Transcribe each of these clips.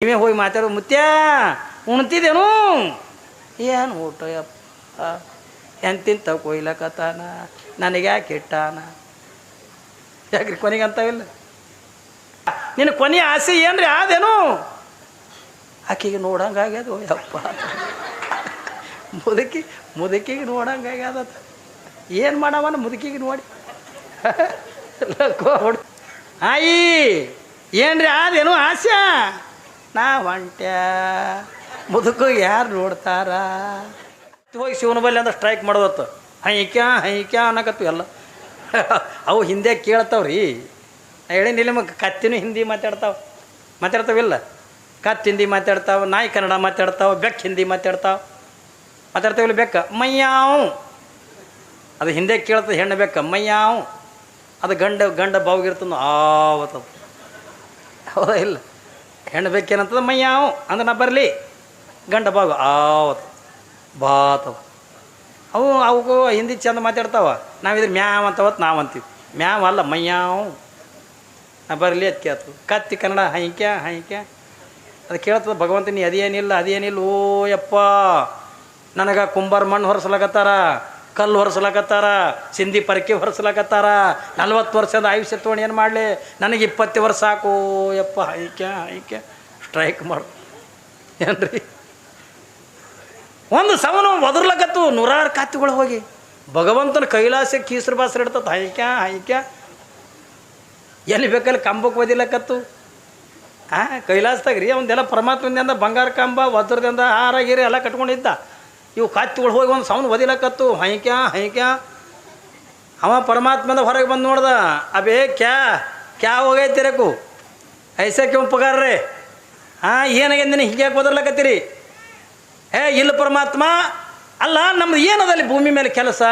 ನೀವೇ ಹೋಗಿ ಮಾತಾಡೋ ಮುತ್ಯ ಉಣ್ತಿದ್ದೇನು ಏನು ಊಟ ಎಂತಿಂತ ಕೊಯ್ಲಕತ್ತಾನ? ನನಗೆ ಯಾಕೆ ಇಟ್ಟಾನ ಯಾಕ್ರಿ ಕೊನೆಗೆ ಅಂತವಿಲ್ಲ ನಿನ್ನ ಕೊನೆಯ ಆಸೆ ಏನ್ರಿ ಆದೇನು? ಆಕೆಗೆ ನೋಡಂಗಾಗ್ಯದ ಯಪ್ಪ? ಮುದುಕಿ, ಮುದುಕಿಗೆ ನೋಡಂಗಾಗ್ಯದ ಏನು ಮಾಡವನ ಮುದುಕಿಗೆ ನೋಡಿ? ಆಯಿ, ಏನ್ರಿ ಆದೇನು ಆಸೆ ನಾ ಹೊಂಟ್ಯ ಮುದುಕು ಯಾರು ನೋಡ್ತಾರ? ಹೋಗಿ ಶಿವನ ಬಲ್ಲಿ ಅಂದ್ರೆ ಸ್ಟ್ರೈಕ್ ಮಾಡೋದತ್ತು. ಹೈಕ್ಯ ಹೈಕ್ಯ ಅನ್ನಕತ್ತು ಎಲ್ಲ. ಅವು ಹಿಂದೆ ಕೇಳ್ತಾವ್ರಿ. ಹೇಳಿ ನಿಮಗೆ ಕತ್ತಿನೂ ಹಿಂದಿ ಮಾತಾಡ್ತಾವ. ಮಾತಾಡ್ತಾವಿಲ್ಲ? ಕತ್ತು ಹಿಂದಿ ಮಾತಾಡ್ತಾವ, ನಾಯಿ ಕನ್ನಡ ಮಾತಾಡ್ತಾವ, ಬೆಕ್ಕ ಹಿಂದಿ ಮಾತಾಡ್ತಾವ. ಮಾತಾಡ್ತಾವಿಲ್ಲ ಬೆಕ್ಕ? ಮಯ್ಯಾವು ಅದು ಹಿಂದೆ ಕೇಳ್ತದೆ ಹೆಣ್ಣು ಬೆಕ್ಕ? ಮೈಯಾವು. ಅದು ಗಂಡ ಗಂಡ ಬಾವಿಗಿರ್ತದ ಆವತ್ತದು. ಹೌದಾ ಇಲ್ಲ? ಹೆಣ್ಣು ಬೇಕೇನಂತದ ಮೈಯಾವು ಅಂದ್ರೆ ನಾ ಬರಲಿ. ಗಂಡ ಬಾಗು ಆವತ್ತು ಬಾತವ ಅವು. ಅವಕ್ಕೂ ಹಿಂದಿ ಚಂದ ಮಾತಾಡ್ತಾವ. ನಾವಿದ್ರೆ ಮ್ಯಾವ್ ಅಂತವತ್ತು ನಾವು ಅಂತೀವಿ. ಮ್ಯಾವ್ ಅಲ್ಲ, ಮೈಯಾವು. ನಾ ಬರಲಿ ಅದು. ಕೇಳ್ತದೆ ಕತ್ತಿ ಕನ್ನಡ, ಹೈಕ್ಯ ಹೈಕ್ಯ. ಅದು ಕೇಳ್ತದೆ ಭಗವಂತನಿ ಅದೇನಿಲ್ಲ ಅದೇನಿಲ್ಲ, ಓ ಯಪ್ಪ. ನನಗೆ ಕುಂಬಾರ ಮಣ್ಣು ಹೊರಸ್ಲಕತ್ತಾರ. ಕಲ್ಲು ಹೊರಸ್ಲಾಕತ್ತಾರ, ಸಿಂಧಿ ಪರಕೆ ಹೊರಸ್ಲಾಕತ್ತಾರ. ನಲ್ವತ್ತು ವರ್ಷದ ಆಯುಷ್ಯ ತೊಗೊಂಡು ಏನು ಮಾಡಲಿ? ನನಗೆ ಇಪ್ಪತ್ತು ವರ್ಷ ಸಾಕು. ಯಪ್ಪ, ಐಕ್ಯ ಐಕ್ಯ. ಸ್ಟ್ರೈಕ್ ಮಾಡು. ಏನ್ರಿ? ಒಂದು ಸವನು ಒದರ್ಲಕತ್ತು ನೂರಾರು ಕಾತಿಗಳು ಹೋಗಿ. ಭಗವಂತನ ಕೈಲಾಸ ಕೀಸರು ಬಾಸರು ಇಡ್ತತ್. ಹೈಕ್ಯ ಹೈಕ್ಯ ಎಲ್ಲಿ ಬೇಕಲ್ಲಿ ಕಂಬಕ್ಕೆ ಒದಿಲಕತ್ತು? ಹಾಂ ಕೈಲಾಸದಾಗ ರೀ ಅವನ್ದೆಲ್ಲ ಪರಮಾತ್ಮದಿಂದ ಬಂಗಾರ ಕಂಬ, ವಜ್ರದಿಂದ ಹಾರ, ಗೀರ ಎಲ್ಲ ಕಟ್ಕೊಂಡಿದ್ದ. ಇವು ಕತ್ತಿಗಳು ಹೋಗಿ ಒಂದು ಸೌಂಡ್ ಒದಿಲಕತ್ತು ಹೈಕ್ಯ ಹೈಕ್ಯ. ಅವ ಪರಮಾತ್ಮದ ಹೊರಗೆ ಬಂದು ನೋಡ್ದ, ಅಬೇ ಕ್ಯಾ ಕ್ಯಾ ಹೋಗೈತಿ ರೇಕು ಐಸೆ ಕ್ಯೂ ಪಗಾರ ರೀ ಹಾಂ ಏನಾಗ್ಯದ ನೀನು ಹೀಗೆ ಬದರ್ಲಕತ್ತೀರಿ ಏ ಇಲ್ಲ ಪರಮಾತ್ಮ, ಅಲ್ಲ, ನಮ್ದು ಏನದಲ್ಲಿ ಭೂಮಿ ಮೇಲೆ ಕೆಲಸ?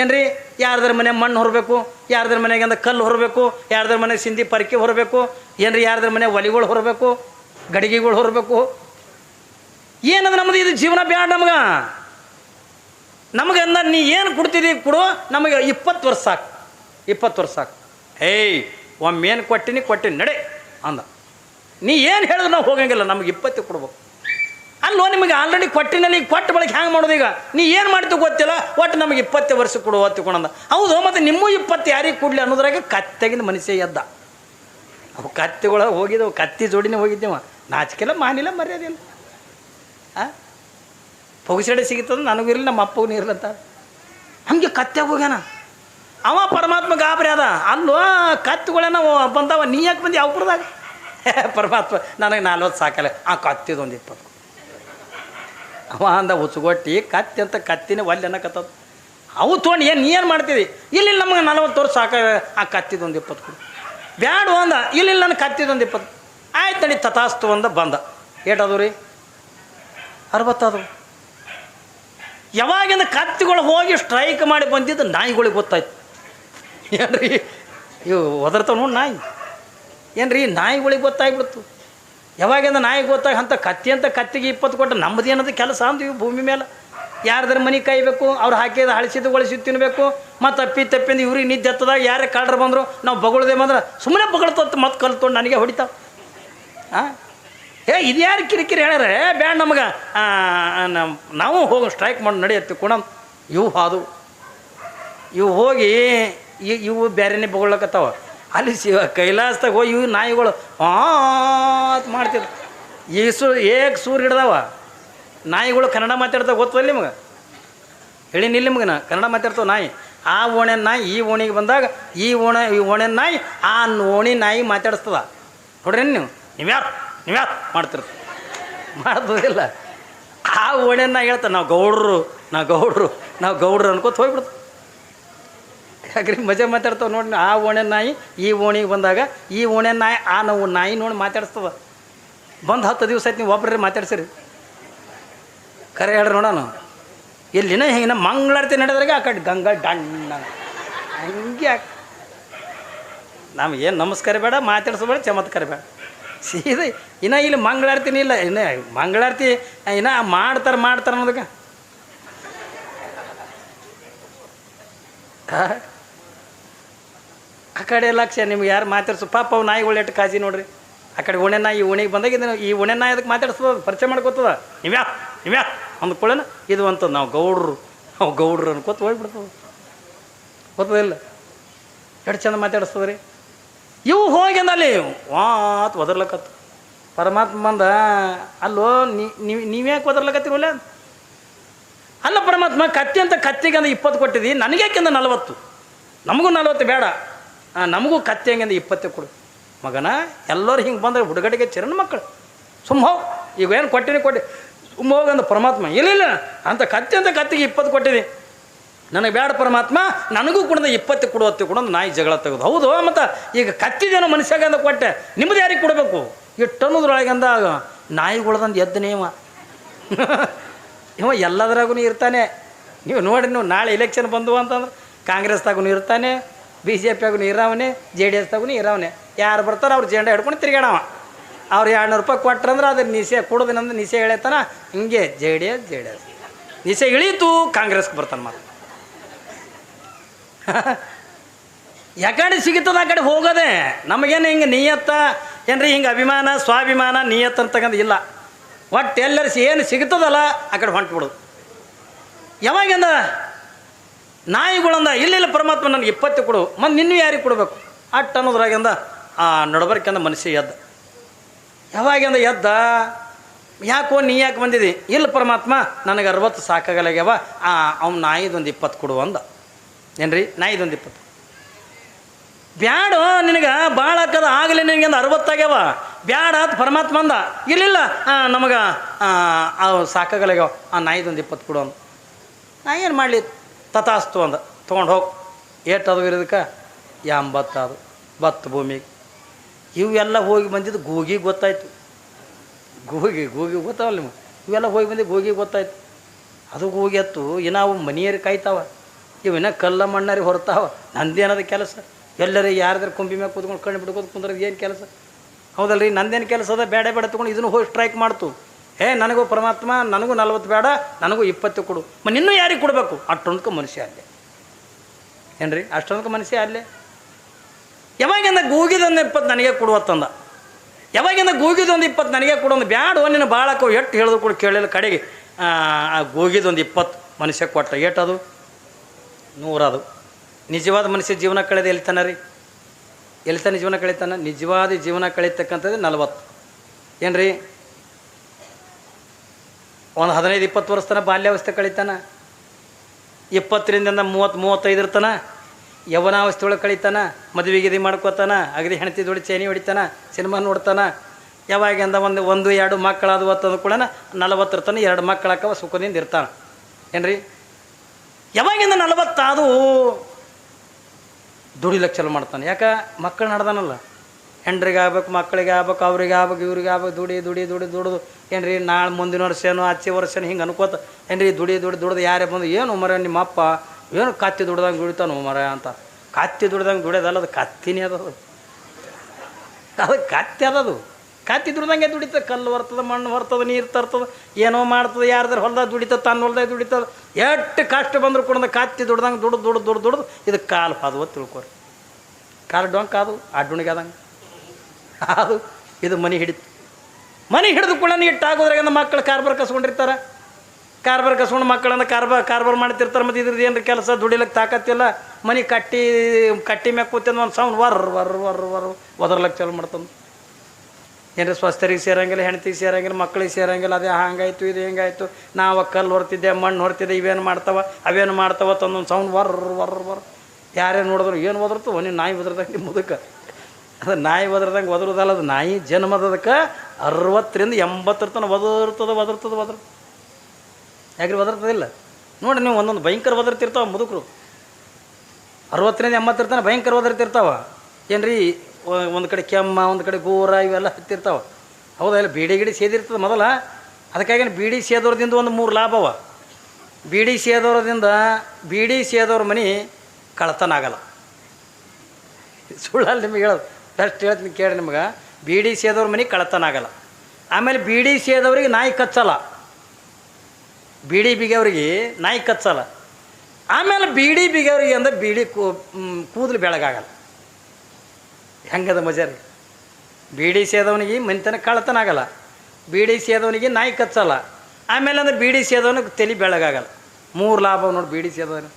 ಏನ್ರಿ? ಯಾರ್ದ್ರ ಮನೆ ಮಣ್ಣು ಹೊರಬೇಕು, ಯಾರ್ದ್ರ ಮನೆಗೆ ಕಲ್ಲು ಹೊರಬೇಕು, ಯಾರ್ದ್ರ ಮನೆಗೆ ಸಿಂಧಿ ಪರಕೆ ಹೊರಬೇಕು, ಏನ್ರಿ? ಯಾರ್ದ್ರ ಮನೆ ಒಲಿಗಳು ಹೊರಬೇಕು, ಗಡಿಗೆಗಳು ಹೊರಬೇಕು ಏನದು ನಮ್ದು ಇದು ಜೀವನ ಬೇಡ ನಮ್ಗೆ. ನಮಗೆ ಅಂದ ನೀ ಏನು ಕೊಡ್ತಿದ್ದೀ ಕೊಡು, ನಮಗೆ ಇಪ್ಪತ್ತು ವರ್ಷ ಸಾಕು. ಇಪ್ಪತ್ತು ವರ್ಷ ಸಾಕು. ಏಯ್ ಏನು ಕೊಟ್ಟಿನಿ ಕೊಟ್ಟಿನಿ, ನಡೆ ಅಂದ. ನೀ ಏನು ಹೇಳಿದ್ರು ನಾವು ಹೋಗಂಗಿಲ್ಲ, ನಮಗೆ ಇಪ್ಪತ್ತು ಕೊಡ್ಬೇಕು. ಅಲ್ಲೋ, ನಿಮಗೆ ಆಲ್ರೆಡಿ ಕೊಟ್ಟಿನಲ್ಲಿ ಕೊಟ್ಟ ಬಳಕೆ ಹ್ಯಾಂಗೆ ಮಾಡೋದು ಈಗ? ನೀ ಏನು ಮಾಡ್ತೀವಿ ಗೊತ್ತಿಲ್ಲ, ಒಟ್ಟು ನಮಗೆ ಇಪ್ಪತ್ತು ವರ್ಷ ಕೊಡು ತಿಳ್ಕೊಂಡ ಹೌದು, ಮತ್ತು ನಿಮ್ಮೂ ಇಪ್ಪತ್ತು ಯಾರಿಗೆ ಕೊಡಲಿ ಅನ್ನೋದ್ರಾಗ ಕತ್ತೆಗಿನ ಮನುಷ್ಯ ಎದ್ದ. ಅವು ಕತ್ತೆಗಳ ಹೋಗಿದ್ದವು, ಕತ್ತಿ ಜೋಡಿನೇ ಹೋಗಿದ್ದೇವ. ನಾಚಿಕೆಲ್ಲ ಮಾನಿಲ್ಲ, ಮರ್ಯಾದಿಲ್ಲ. ಆ? ಸಿಗುತ್ತದ, ನನಗೂ ಇರಲಿ, ನಮ್ಮ ಅಪ್ಪಗೂ ಇರಲಿ ಅಂತ. ಹಂಗೆ ಕತ್ತೆ ಹೋಗ್ಯಾನ. ಅವ ಪರಮಾತ್ಮ ಗಾಬರಿ ಅದ. ಅಲ್ಲೋ ಕತ್ತುಗಳೇನ ಬಂದವ, ನೀ ಯಾಕೆ ಬಂದಿ ಅವ್ರದಾಗ ಪರಮಾತ್ಮ, ನನಗೆ ನಲ್ವತ್ತು ಸಾಕಲ್ಲ. ಆ ಕತ್ತಿದೊಂದು ಇಪ್ಪತ್ತು. ಅವ ಅಂದ ಹುಚ್ಚುಗೊಟ್ಟಿ ಕತ್ತಿ ಅಂತ ಕತ್ತಿನ ಒಲ್ಲೆ ಅನ್ನಕತ್ತದ. ಅವು ತೊಗೊಂಡು ಏನು, ನೀ ಏನು ಮಾಡ್ತೀವಿ ಇಲ್ಲಿ ನಮಗೆ ನಲವತ್ತು ವರ್ಷ ಸಾಕ, ಆ ಕತ್ತಿದೊಂದು ಇಪ್ಪತ್ತು ಕೊಡು. ಬ್ಯಾಡು ಅಂದ, ಇಲ್ಲಿ ನನ್ನ ಕತ್ತಿದೊಂದು ಇಪ್ಪತ್ತು. ಆಯ್ತು ನಡಿ ತಥಾಸ್ತು ಅಂದ, ಬಂದ. ಏಟದು ರೀ ಅರವತ್ತದು ಯಾವಾಗಿಂದ ಕತ್ತಿಗಳು ಹೋಗಿ ಸ್ಟ್ರೈಕ್ ಮಾಡಿ ಬಂದಿದ್ದು ನಾಯಿಗಳಿಗೆ ಗೊತ್ತಾಯ್ತು. ಏನ್ರಿ? ಇವು ಒದರ್ತಾವ ನೋಡಿ ನಾಯಿ. ಏನ್ರಿ? ನಾಯಿಗಳಿಗೆ ಗೊತ್ತಾಗ್ಬಿಡ್ತು. ಯಾವಾಗಿಂದ ನಾಯಿ ಗೊತ್ತಾಗ ಅಂತ ಕತ್ತಿ ಅಂತ ಕತ್ತಿಗೆ ಇಪ್ಪತ್ತು ಕೊಟ್ಟು ನಮ್ಮದು ಏನದು ಕೆಲಸ ಅಂದ್ವಿ ಭೂಮಿ ಮೇಲೆ. ಯಾರ್ದಾರ ಮನೆ ಕಾಯ್ಬೇಕು, ಅವ್ರು ಹಾಕಿದ ಹಳಸಿದ್ದು ಒಳಸಿದ್ದು ತಿನ್ನಬೇಕು ಮತ್ತು ಅಪ್ಪಿ ತಪ್ಪಿಂದ ಇವ್ರಿಗೆ ನಿದ್ದೆ ಎತ್ತದಾಗ ಯಾರೇ ಕಳ್ರು ಬಂದರು, ನಾವು ಬಗಳದೆ ಬಂದ್ರೆ ಸುಮ್ಮನೆ ಬಗಳ್ತತ್ತು ಮತ್ತೆ ಕಲ್ತ್ಕೊಂಡು ನನಗೆ ಹೊಡಿತಾವೆ. ಹಾಂ ಏ, ಇದು ಯಾರು ಕಿರಿಕಿರಿ ಹೇಳ್ಯಾರ? ಬ್ಯಾಂಡ್ ನಮಗೆ. ನಾವು ಹೋಗಿ ಸ್ಟ್ರೈಕ್ ಮಾಡಿ ನಡೆಯತ್ತೆ ಕೊಡ. ಇವು ಹಾದು. ಇವು ಹೋಗಿ ಇವು ಬೇರೆನೇ ಬಗೊಳ್ಳಕತ್ತಾವ ಅಲ್ಲಿ ಶಿವ ಕೈಲಾಸದಾಗ ಹೋಗಿ ಇವು ನಾಯಿಗಳು ಆತ್ ಮಾಡ್ತಿದ್ರು. ಈ ಸು, ಏಕ್ ಸೂರ್ ಹಿಡ್ದಾವ. ನಾಯಿಗಳು ಕನ್ನಡ ಮಾತಾಡ್ತಾವ ಗೊತ್ತಲ್ಲ ನಿಮಗೆ? ಹೇಳಿನಿಲ್ಲ ನಿಮ್ಗೆ ನಾ, ಕನ್ನಡ ಮಾತಾಡ್ತಾವ ನಾಯಿ. ಆ ಓಣೆ ನಾಯಿ, ಈ ಓಣಿಗೆ ಬಂದಾಗ ಈ ಓಣೆ ಈ ಓಣೆ ನಾಯಿ, ಆ ಓಣಿ ನಾಯಿ ಮಾತಾಡಿಸ್ತದ. ನೋಡ್ರಿ ನೀವು. ನೀವ್ಯಾರು? ನೀವ್ಯಾರು ಮಾಡ್ತಿರ್ತ ಮಾಡೋದಿಲ್ಲ ಆ ಓಣೆ ನಾಯಿ ಹೇಳ್ತಾರೆ, ನಾವು ಗೌಡ್ರು ನಾವು ಗೌಡ್ರು ನಾವು ಗೌಡ್ರು ಅನ್ಕೋತ ಹೋಗ್ಬಿಡ್ತು. ಯಾಕ್ರಿ ಮಜಾ ಮಾತಾಡ್ತಾವೆ ನೋಡಿ ಆ ಓಣೆ ನಾಯಿ, ಈ ಓಣಿಗೆ ಬಂದಾಗ ಈ ಓಣೆ ನಾಯಿ, ಆ ನಾವು ನಾಯಿ ನೋಡಿ ಮಾತಾಡಿಸ್ತದ. ಬಂದು ಹತ್ತು ದಿವಸ ಆಯ್ತು ನೀವು ಒಬ್ಬರೇ ಮಾತಾಡ್ಸಿರಿ. ಕರೆ ಹೇಳ್ರಿ ನೋಡೋಣ. ಎಲ್ಲಿನ ಹಿಂಗೆ ಮಂಗಳಾರತಿ ನಡೆದ್ರಾಗ ಆ ಕಡೆ ಗಂಗಾ ಡಣ್ಣ ಹಂಗೆ ಯಾಕೆ ನಮಗೇನು ನಮಸ್ಕಾರ ಬೇಡ, ಮಾತಾಡ್ಸೋಬೇಡ, ಚಮತ್ಕಾರ ಬೇಡ. ಸೀದಾ ಇನ್ನು ಇಲ್ಲಿ ಮಂಗಳಾರತಿನೇ ಇಲ್ಲ, ಇನ್ನು ಮಂಗಳಾರತಿ, ಇನ್ನು ಮಾಡ್ತಾರೆ ಮಾಡ್ತಾರೆ ಅನ್ನೋದಕ್ಕೆ. ಆ? ಕಡೆ ಲಕ್ಷ ನಿಮ್ಗೆ ಯಾರು ಮಾತಾಡ್ಸು? ಪಾಪ ಅವು ನಾಯಿಗಳು ಒಳ್ಳೆಟ್ಟು ಕಾಜಿ ನೋಡ್ರಿ. ಆ ಕಡೆ ಉಣೆ ನಾಯಿ ಓಣಿಗೆ ಬಂದಾಗ ಈ ಉಣೆ ನಾಯಿ ಅದಕ್ಕೆ ಪರಿಚಯ ಮಾಡ್ಕೋತದ. ಇವ್ಯಾ ಇವ್ಯಾ ಕೊಳನ ಇದು ಅಂತ ನಾವು ಗೌಡ್ರು ನಾವು ಗೌಡ್ರು ಅನ್ಕೋತ ಹೋಗ್ಬಿಡ್ತದ. ಗೊತ್ತದಿಲ್ಲ? ಎಷ್ಟು ಚಂದ ಮಾತಾಡಿಸ್ತದ ರೀ ಇವು ಹೋಗಿ ಅಲ್ಲಿ ವಾತ್ ಒದರ್ಲಕತ್ತು. ಪರಮಾತ್ಮ ಬಂದ, ಅಲ್ಲೋ ನೀವು ನೀವ್ಯಾಕೆ ಒದರ್ಲಕತ್ತಿರಲ್ಲ ಅಲ್ಲ ಪರಮಾತ್ಮ, ಕತ್ತಿ ಅಂತ ಕತ್ತಿಗೆ ಅಂದ್ರೆ ಇಪ್ಪತ್ತು ಕೊಟ್ಟಿದ್ದಿ ನನಗ್ಯಾಕೆಂದ ನಲವತ್ತು? ನಮಗೂ ನಲವತ್ತು ಬೇಡ. ನಮಗೂ ಕತ್ತಿ ಹಂಗಿಂದ ಇಪ್ಪತ್ತೇ ಕೊಡು. ಮಗನ, ಎಲ್ಲರೂ ಹಿಂಗೆ ಬಂದ್ರೆ ಹುಡುಗಡೆಗೆ ಚಿರಣ ಮಕ್ಕಳು. ಸುಮ್ಮ ಹೋಗ್. ಈಗ ಏನು ಕೊಟ್ಟಿನಿ ಕೊಟ್ಟಿ ಸುಮ್ಮ ಹೋಗಂದ ಪರಮಾತ್ಮ, ಇಲ್ಲ ಇಲ್ಲ ಅಂತ ಕತ್ತಿ ಅಂತ ಕತ್ತಿಗೆ ಇಪ್ಪತ್ತು ಕೊಟ್ಟಿದ್ದಿ ನನಗೆ ಬೇಡ ಪರಮಾತ್ಮ, ನನಗೂ ಕೂಡ ಇಪ್ಪತ್ತು ಕೊಡುವತ್ತೆ ಕೂಡ ನಾಯಿ ಜಗಳ ತೆಗೆದು. ಹೌದು, ಮತ್ತು ಈಗ ಕತ್ತಿದೇನೋ ಮನುಷ್ಯಾಗ ಅಂದ ಕೊಟ್ಟೆ, ನಿಮ್ದು ಯಾರಿಗೆ ಕೊಡಬೇಕು? ಇಟ್ಟನ್ನೋದ್ರೊಳಗಂದ ನಾಯಿಗಳದಂದು ಎದ್ದು ಇವ. ಎಲ್ಲದರಾಗೂ ಇರ್ತಾನೆ. ನೀವು ನೋಡಿ ನೀವು ನಾಳೆ ಎಲೆಕ್ಷನ್ ಬಂದು ಅಂತಂದ್ರೆ ಕಾಂಗ್ರೆಸ್ದಾಗೂ ಇರ್ತಾನೆ ಬಿ ಜೆ ಪಿಯಾಗೂ ಇರಾವನೆ ಜೆ ಡಿ ಎಸ್ದಾಗೂ ಇರಾವನೆ. ಯಾರು ಬರ್ತಾರೆ ಅವ್ರು ಜೆಂಡ ಹಿಡ್ಕೊಂಡು ತಿರ್ಗಾಡವ ಅವ್ರು ಎರಡುನೂರು ರೂಪಾಯಿ ಕೊಟ್ರಂದ್ರೆ ಅದ್ರ ನಿಸೆ ಕೊಡೋದಿನಂದ್ರೆ ನಿಸೆ ಹೇಳೇತಾನ ಹಿಂಗೆ J D S J D S ನಿಸೆ ಇಳೀತು, ಕಾಂಗ್ರೆಸ್ಗೆ ಬರ್ತಾನೆ ಮತ್ತೆ ಯಾಕಡೆ ಸಿಗುತ್ತದ, ಆ ಕಡೆ ಹೋಗೋದೆ. ನಮಗೇನು ಹಿಂಗೆ ನಿಯತ್ತ? ಏನ್ರಿ ಹಿಂಗೆ ಅಭಿಮಾನ, ಸ್ವಾಭಿಮಾನ ನಿಯತ್ ಅಂತಕ್ಕಂಥ ಇಲ್ಲ. ಒಟ್ಟು ಎಲ್ಲರ ಏನು ಸಿಗುತ್ತದಲ್ಲ, ಆ ಕಡೆ ಹೊಂಟ್ಬಿಡೋದು ಯಾವಾಗಿಂದ? ನಾಯಿಗಳಂದ ಇಲ್ಲ ಇಲ್ಲ ಪರಮಾತ್ಮ ನನಗೆ ಇಪ್ಪತ್ತು ಕೊಡು. ಮತ್ತು ನಿನ್ನೂ ಯಾರಿಗೆ ಕೊಡಬೇಕು? ಅಟ್ಟು ಅನ್ನೋದ್ರಾಗಿಂದ, ಆ ನಡಬರ್ಕಂದ ಮನುಷ್ಯ ಎದ್ದ. ಯಾವಾಗಿಂದ ಎದ್ದ? ಯಾಕೋ ನೀ ಯಾಕೆ ಬಂದಿದಿ? ಇಲ್ಲ ಪರಮಾತ್ಮ, ನನಗೆ ಅರವತ್ತು ಸಾಕಾಗಲಾಗ್ಯವ. ಆ, ಅವ್ನು ನಾಯಿದೊಂದು ಇಪ್ಪತ್ತು ಕೊಡು ಅಂದ. ಏನ್ರಿ? ನಾಯಿದೊಂದು ಇಪ್ಪತ್ತು. ಬ್ಯಾಡ, ನಿನಗೆ ಭಾಳ ಹಾಕದ ಆಗಲಿ ನಿನಗೆ ಒಂದು ಅರವತ್ತಾಗ್ಯಾವ ಬ್ಯಾಡ ಅಂತ ಪರಮಾತ್ಮ ಅಂದ. ಇರಲಿಲ್ಲ ನಮಗೆ ಸಾಕಾಗಲಾಗ್ಯಾವ ಆ ನಾಯಿದೊಂದು ಇಪ್ಪತ್ತು ಕೊಡು ಅಂದ. ನಾ ಏನು ಮಾಡಲಿ? ತಥಾಸ್ತು ಅಂದ. ತೊಗೊಂಡು ಹೋಗಿ. ಏಟು ಅದು ಇರೋದಕ್ಕೆ? ಎಂಬತ್ತಾದು ಭತ್ತ ಭೂಮಿಗೆ ಇವೆಲ್ಲ ಹೋಗಿ ಬಂದಿದ್ದು ಗೂಗಿ ಗೊತ್ತಾಯ್ತು. ಗೂಗಿ ಗೂಗಿ ಗೊತ್ತಾವಲ್ಲ ನಿಮಗೆ? ಇವೆಲ್ಲ ಹೋಗಿ ಬಂದಿದ್ದು ಗೂಗಿ ಗೊತ್ತಾಯ್ತು. ಅದು ಗೂಗಿ ಎತ್ತು, ಇನ್ನು ಅವು ಮನೆಯರು ಕಾಯ್ತಾವ. ಇವು ಇನ್ನ ಕಲ್ಲ ಮಣ್ಣರಿ ಹೊರತಾವ. ನಂದೇನದ ಕೆಲಸ. ಎಲ್ಲರೂ ಯಾರ್ದಾರು ಕೊಂಬಿ ಮ್ಯಾಗ ಕೂತ್ಕೊಂಡು ಕಣ್ಣು ಬಿಡ್ಕೋದು ಕುಂದ್ರದು ಏನು ಕೆಲಸ? ಹೌದಲ್ರಿ, ನಂದೇನು ಕೆಲಸ ಅದ? ಬೇಡ ಬೇಡ ತೊಗೊಂಡು ಇದನ್ನು ಹೋಗಿ ಸ್ಟ್ರೈಕ್ ಮಾಡ್ತು. ಏ ನನಗೂ ಪರಮಾತ್ಮ, ನನಗೂ ನಲ್ವತ್ತು ಬೇಡ, ನನಗೂ ಇಪ್ಪತ್ತು ಕೊಡು. ಮ ಇನ್ನೂ ಯಾರಿಗೆ ಕೊಡಬೇಕು? ಅಷ್ಟೊಂದಕ್ಕೆ ಮನುಷ್ಯ ಅಲ್ಲೇ. ಏನ್ರಿ ಅಷ್ಟೊಂದಕ್ಕೆ ಮನುಷ್ಯ ಅಲ್ಲೇ? ಯಾವಾಗಿಂದ ಗೂಗಿದೊಂದು ಇಪ್ಪತ್ತು ನನಗೆ ಕೊಡುವತ್ತಂದ ಯಾವಾಗಿಂದ ಗೂಗಿದೊಂದು ಇಪ್ಪತ್ತು ನನಗೆ ಕೊಡೊಂದು ಬ್ಯಾಡ ನಿನ್ನ ಭಾಳಕ್ಕವು ಎಷ್ಟು ಹೇಳಿದ್ರು ಕೂಡ ಕೇಳಿಲ್ಲ ಕಡೆಗೆ. ಆ ಗೂಗಿದೊಂದು ಇಪ್ಪತ್ತು ಮನುಷ್ಯ ಕೊಟ್ಟ ಏಟದು ನೂರದು. ನಿಜವಾದ ಮನುಷ್ಯ ಜೀವನ ಕಳೆದ ಎಲ್ತಾನ ರೀ? ಎಲ್ತಾನೆ ಜೀವನ ಕಳೀತಾನ ನಿಜವಾದ ಜೀವನ ಕಳೀತಕ್ಕಂಥದ್ದು ನಲವತ್ತು. ಏನು ರೀ ಒಂದು ಹದಿನೈದು, ಇಪ್ಪತ್ತು ವರ್ಷ ತನಕ ಬಾಲ್ಯಾವಸ್ಥೆ ಕಳೀತಾನ ಇಪ್ಪತ್ತರಿಂದ ಮೂವತ್ತು, ಮೂವತ್ತೈದು ಇರ್ತಾನೆ ಯೌವನಾವಸ್ಥೆ ಒಳಗೆ ಕಳೀತಾನ ಮದುವೆ ಗಿದಿ ಮಾಡ್ಕೋತಾನ ಅಗದಿ ಹೆಣತಿ ದುಡಿ ಚೇನಿ ಹೊಡಿತಾನ ಸಿನಿಮಾ ನೋಡ್ತಾನ ಯಾವಾಗಿಂದ ಒಂದು ಒಂದು, ಎರಡು ಮಕ್ಕಳಾದವು ಅಂತಂದು ಕೂಡ ನಲವತ್ತರ ತನಕ ಎರಡು ಮಕ್ಕಳಾಕವ ಸುಖದಿಂದ ಇರ್ತಾನೆ ಏನ್ರಿ? ಯಾವಾಗಿಂದ ನಲವತ್ತಾದು ದುಡಿಲಕ್ಕೆ ಚಲೋ ಮಾಡ್ತಾನೆ. ಯಾಕೆ? ಮಕ್ಕಳು ನಡ್ದಾನಲ್ಲ. ಹೆಂಡ್ರಿಗೆ ಆಗ್ಬೇಕು, ಮಕ್ಕಳಿಗೆ ಆಗ್ಬೇಕು, ಅವ್ರಿಗೆ ಆಗ್ಬೇಕು, ಇವ್ರಿಗೆ ಆಗ್ಬೇಕು, ದುಡಿ ದುಡಿ ದುಡಿ, ದುಡಿದು. ರೀ ನಾಳೆ ಮುಂದಿನ ವರ್ಷನೋ ಆಚೆ ವರ್ಷನೋ ಹಿಂಗೆ ಅನ್ಕೋತ, ಏನ್ರಿ, ದುಡಿ ದುಡಿ, ದುಡ್ದು, ಯಾರೇ ಬಂದು, ಏನು ಮರ ನಿಮ್ಮ ಅಪ್ಪ ಏನು ಕತ್ತಿ ದುಡ್ದಂಗೆ ದುಡಿತಾನು ಮರ? ಅಂತ. ಕತ್ತಿ ದುಡ್ದಂಗೆ ದುಡಿಯೋದಲ್ಲ, ಅದು ಕತ್ತಿನೇ ಅದದು ಅದು. ಕತ್ತಿ ಅದದು ಕತ್ತಿ ದುಡ್ದಂಗೆ ದುಡಿತದೆ ಕಲ್ಲು ಬರ್ತದೆ ಮಣ್ಣು ಬರ್ತದೆ ನೀರು ತರ್ತದೆ, ಏನೋ ಮಾಡ್ತದೆ, ಯಾರ್ದಾರು ಹೊಲ್ದಾಗ ದುಡಿತದೆ, ತನ್ನ ಹೊಲ್ದಾಗ ದುಡಿತದೆ, ಎಷ್ಟು ಕಷ್ಟ ಬಂದರೂ ಕೂಡ ಕತ್ತಿ ದುಡ್ದಂಗೆ ದುಡ್ದು ದುಡ್ದು ದುಡ್ದು ದುಡ್ದು, ಇದು ಕಾಲು ಪಾದವ ತಿಳ್ಕೊರಿ. ಕಾಲು ಡೊಂಕ್ ಅದು ಅಡ್ಡುಣಿಗೆ ಆದಂಗೆ. ಅದು, ಇದು ಮನೆ ಹಿಡಿತು. ಮನೆ ಹಿಡಿದು ಕೂಡ ಇಟ್ಟು ಆಗೋದ್ರಾಗ ಮಕ್ಕಳು ಕಾರ್ಬಾರ್ ಕಸ್ಕೊಂಡಿರ್ತಾರೆ. ಕಾರ್ಬಾರ್ ಕಸ್ಕೊಂಡು ಮಕ್ಕಳನ್ನ ಕಾರ್ಬಾರ್ ಕಾರ್ಬಾರ್ ಮಾಡ್ತಿರ್ತಾರೆ, ಮತ್ತು ಇದ್ರದ್ದು ಏನ್ರ ಕೆಲಸ ದುಡಿಲಕ್ಕೆ ತಾಕತ್ತಿಲ್ಲ. ಮನೆ ಕಟ್ಟಿ ಕಟ್ಟಿ ಮ್ಯಾಗ ಕೂತಂದು ಒಂದು ಸೌಂಡ್ ವರ್ ವರ್ ವರ್ ವರ್ ಒದರ್ಲಕ್ಕೆ ಚಾಲು ಮಾಡ್ತಾನೆ ಏನ್ರಿ ಸ್ವಸ್ಥರಿಗೆ ಸೇರಂಗಿಲ್ಲ ಹೆಣ್ತಿಗೆ ಸೇರಂಗಿಲ್ಲ, ಮಕ್ಕಳಿಗೆ ಸೇರಂಗಿಲ್ಲ, ಅದೇ ಹಂಗಾಯ್ತು, ಇದು ಹಿಂಗಾಯ್ತು. ನಾವು ಕಲ್ಲು ಹೊರ್ತಿದ್ದೆ, ಮಣ್ಣು ಹೊರ್ತಿದ್ದೆ, ಇವೇನು ಮಾಡ್ತಾವ, ಅವೇನು ಮಾಡ್ತಾವ ತಂದೊಂದು ಸೌಂಡ್ ಬರ್ ವರ್ ವರ್. ಯಾರೇ ನೋಡಿದ್ರು ಏನು ಒದರ್ತು ನೀನು ನಾಯಿ ಒದ್ರದಂಗೆ ನಿಮ್ಮ ಮುದಕ್ಕೆ ಅದು ನಾಯಿ ಒದ್ರದಂಗೆ ಒದರುದಲ್ಲ, ಅದು ನಾಯಿ ಜನ್ಮದದಕ್ಕೆ ಅರವತ್ತರಿಂದ ಎಂಬತ್ತರ ತನಕ ಒದರ್ತದ ಒದರ್ತದ ಒದ್ರ. ಯಾಕ್ರಿ ಒದರ್ತದಿಲ್ಲ ನೋಡಿ ನೀವು ಒಂದೊಂದು ಭಯಂಕರ ಒದರ್ತಿರ್ತಾವ ಮುದುಕರು. ಅರವತ್ತರಿಂದ ಎಂಬತ್ತರ ತನಕ ಭಯಂಕರ ಒದರ್ತಿರ್ತಾವ ಏನ್ರಿ ಒಂದು ಕಡೆ ಕೆಮ್ಮ, ಒಂದು ಕಡೆ ಗೋರ ಇವೆಲ್ಲ ಹತ್ತಿರ್ತಾವೆ. ಹೌದಾ, ಇಲ್ಲ, ಬೀಡಿ ಗಿಡಿ ಸೇದಿರ್ತದೆ ಮೊದಲ? ಅದಕ್ಕಾಗಿ ಬೀಡಿ ಸೇದೋರದಿಂದ ಒಂದು ಮೂರು ಲಾಭವ ಬೀಡಿ ಸೇದೋರದಿಂದ, ಬೀಡಿ ಸೇದೋರ ಮನೆ ಕಳ್ತನ ಆಗಲ್ಲ. ಸುಳ್ಳಲ್ಲಿ ನಿಮಗೆ ಹೇಳೋದು. ಬೆಸ್ಟ್ ಹೇಳ್ತೀನಿ ಕೇಳಿ ನಿಮ್ಗೆ. ಬೀಡಿ ಸೇದೋರ ಮನೆ ಕಳ್ತನ ಆಗಲ್ಲ. ಆಮೇಲೆ ಬೀಡಿ ಸೇದವ್ರಿಗೆ ನಾಯಿ ಕಚ್ಚಲ್ಲ. ಬೀಡಿ ಬಿಗಿಯವ್ರಿಗೆ ನಾಯಿ ಕಚ್ಚಲ್ಲ. ಆಮೇಲೆ ಬೀಡಿ ಬಿಗಿಯವ್ರಿಗೆ ಅಂದ್ರೆ ಬೀಡಿ ಕೂದಲು ಬೆಳಗಾಗಲ್ಲ. ಹೆಂಗದ ಮಜಾ ರೀ ಬೀಡಿ ಸೇದವನಿಗೆ ಮನೆತನ ಕಳ್ತನ ಆಗಲ್ಲ ಬೀಡಿ ಸೇದವನಿಗೆ ನಾಯಿ ಕಚ್ಚಲ್ಲ. ಆಮೇಲೆ ಅಂದ್ರೆ ಬೀಡಿ ಸೇದವನಿಗೆ ತಲೆ ಬೆಳಗಾಗಲ್ಲ. ಮೂರು ಲಾಭ ನೋಡಿ ಬೀಡಿ ಸೇದವನು